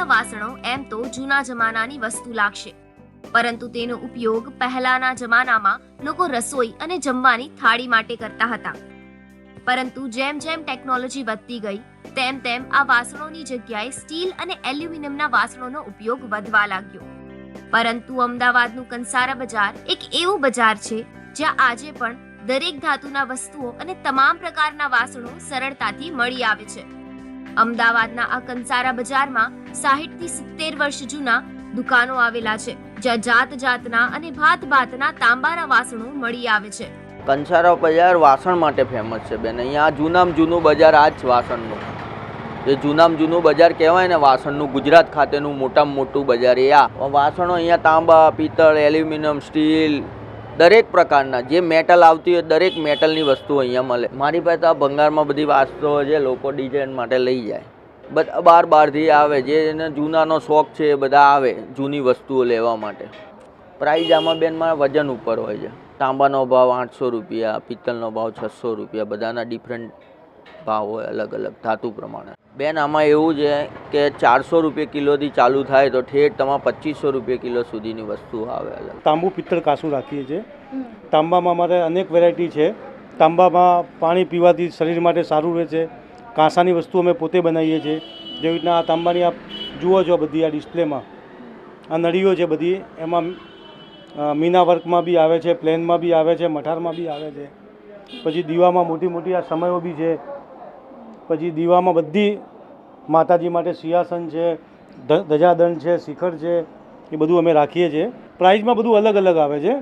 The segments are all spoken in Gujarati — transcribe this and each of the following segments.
તાંબાના વાસણો એમ તો જૂના જમાનાની વસ્તુ લાગશે. પરંતુ તેનો ઉપયોગ પહેલાના જમાનામાં લોકો રસોઈ અને જમવાની થાળી માટે કરતા હતા. પરંતુ જેમ જેમ ટેકનોલોજી વધતી ગઈ, તેમ તેમ આ વાસણોની જગ્યાએ સ્ટીલ અને એલ્યુમિનિયમના વાસણોનો ઉપયોગ વધવા લાગ્યો. પરંતુ અમદાવાદનું કંસારા બજાર એક એવું બજાર છે, જ્યાં આજે પણ દરેક ધાતુના વસ્તુઓ અને તમામ પ્રકારના વાસણો સરળતાથી મળી આવે છે. અમદાવાદના આ કંસારા બજારમાં સાહીઠથી સિત્તેર વર્ષ જૂના દુકાનો આવેલા છે, જ્યાં જાત જાતના અને ભાત ભાતના તાંબાના વાસણો મળી આવે છે. કંસારા બજાર વાસણ માટે ફેમસ છે બેન. અહીંયા જૂનામાં જૂનું બજાર આ જ વાસણનું. જે જૂનામાં જૂનું બજાર કહેવાય ને, વાસણનું ગુજરાત ખાતેનું મોટામાં મોટું બજાર એ આ. વાસણો અહીંયા તાંબા, પિત્તળ, એલ્યુમિનિયમ, સ્ટીલ દરેક પ્રકારના, જે મેટલ આવતી હોય દરેક મેટલની વસ્તુ અહીંયા મળે. મારી પાસે આ ભંગારમાં બધી વાસ્તુઓ છે, લોકો ડિઝાઇન માટે લઈ જાય. બધા, બાર બારથી આવે, જે એને જૂનાનો શોખ છે એ બધા આવે, જૂની વસ્તુઓ લેવા માટે. પ્રાઇઝ આમાં બેનમાં વજન ઉપર હોય છે. તાંબાનો ભાવ આઠસો રૂપિયા પિત્તળનો ભાવ છસો રૂપિયા, બધાના ડિફરન્ટ ભાવ હોય અલગ અલગ ધાતુ પ્રમાણે. બેન આમાં એવું છે કે ચારસો રૂપિયા કિલોથી ચાલુ થાય તો ઠેઠ તમારે પચીસો રૂપિયા કિલો સુધીની વસ્તુ આવે અલગ. તાંબુ પિત્તળ કાસું રાખીએ છીએ. તાંબામાં અમારે અનેક વેરાયટી છે. તાંબામાં પાણી પીવાથી શરીર માટે સારું રહે છે. કાંસાની વસ્તુ અમે પોતે બનાવીએ છીએ. જેવી રીતના આ તાંબાની આપ જુઓ છો બધી આ ડિસ્પ્લેમાં. આ નળીઓ છે બધી. એમાં મીના વર્કમાં બી આવે છે પ્લેનમાં બી આવે છે મઠારમાં બી આવે છે. પછી દીવામાં મોટી મોટી આ સમયો બી છે. પછી દીવામાં બધી માતાજી માટે સિંહાસન છે ધજાદંડ છે શિખર છે એ બધું અમે રાખીએ છીએ. પ્રાઇઝમાં બધું અલગ અલગ આવે છે.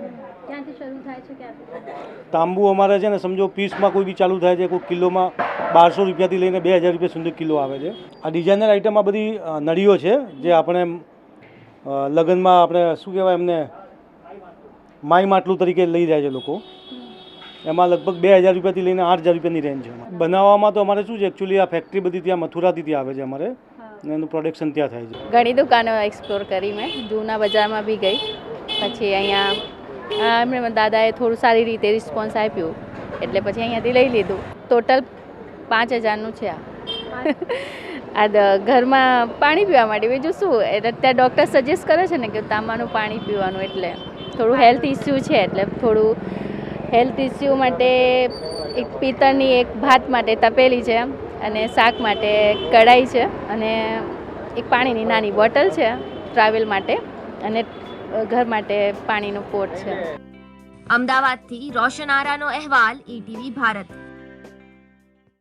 તાંબુ અમારે છે ને સમજો પીસમાં કોઈ બી ચાલુ થાય છે કોઈ કિલોમાં બારસો રૂપિયાથી લઈને બે હજાર રૂપિયા સુધી કિલો આવે છે. આ ડિઝાઇનર આઇટમ આ બધી નળીઓ છે જે આપણે લગ્નમાં આપણે શું કહેવાય એમને માય માટલું તરીકે લઈ જાય છે લોકો. એમાં લગભગ બે હજાર રૂપિયાથી લઈને આઠ હજાર રૂપિયાની રેન્જ છે બનાવવામાં તો અમારે શું છે એકચ્યુઅલી આ ફેક્ટરી બધી ત્યાં મથુરાથી ત્યાં આવે છે અમારે. અને એનું પ્રોડક્શન ત્યાં થાય છે. ઘણી દુકાનો એક્સપ્લોર કરી મેં. જૂના બજારમાં બી ગઈ. પછી અહીંયા એમણે દાદાએ થોડું સારી રીતે રિસ્પોન્સ આપ્યું. એટલે પછી અહીંયાથી લઈ લીધું. ટોટલ પાંચ હજારનું છે આ. આ દ- ઘરમાં પાણી પીવા માટે. બીજું શું? એટલે ત્યાં ડૉક્ટર સજેસ્ટ કરે છે ને કે તાંબાનું પાણી પીવાનું એટલે. થોડું હેલ્થ ઇસ્યુ છે એટલે થોડું હેલ્થ ઇસ્યુ માટે એક પિત્તળની એક ભાત માટે તપેલી છે અને શાક માટે કઢાઈ છે અને એક પાણીની નાની બોટલ છે ટ્રાવેલ માટે અને ઘર માટે પાણીનો પોટ છે. અમદાવાદથી રોશન આરાનો અહેવાલ, ઈટીવી ભારત.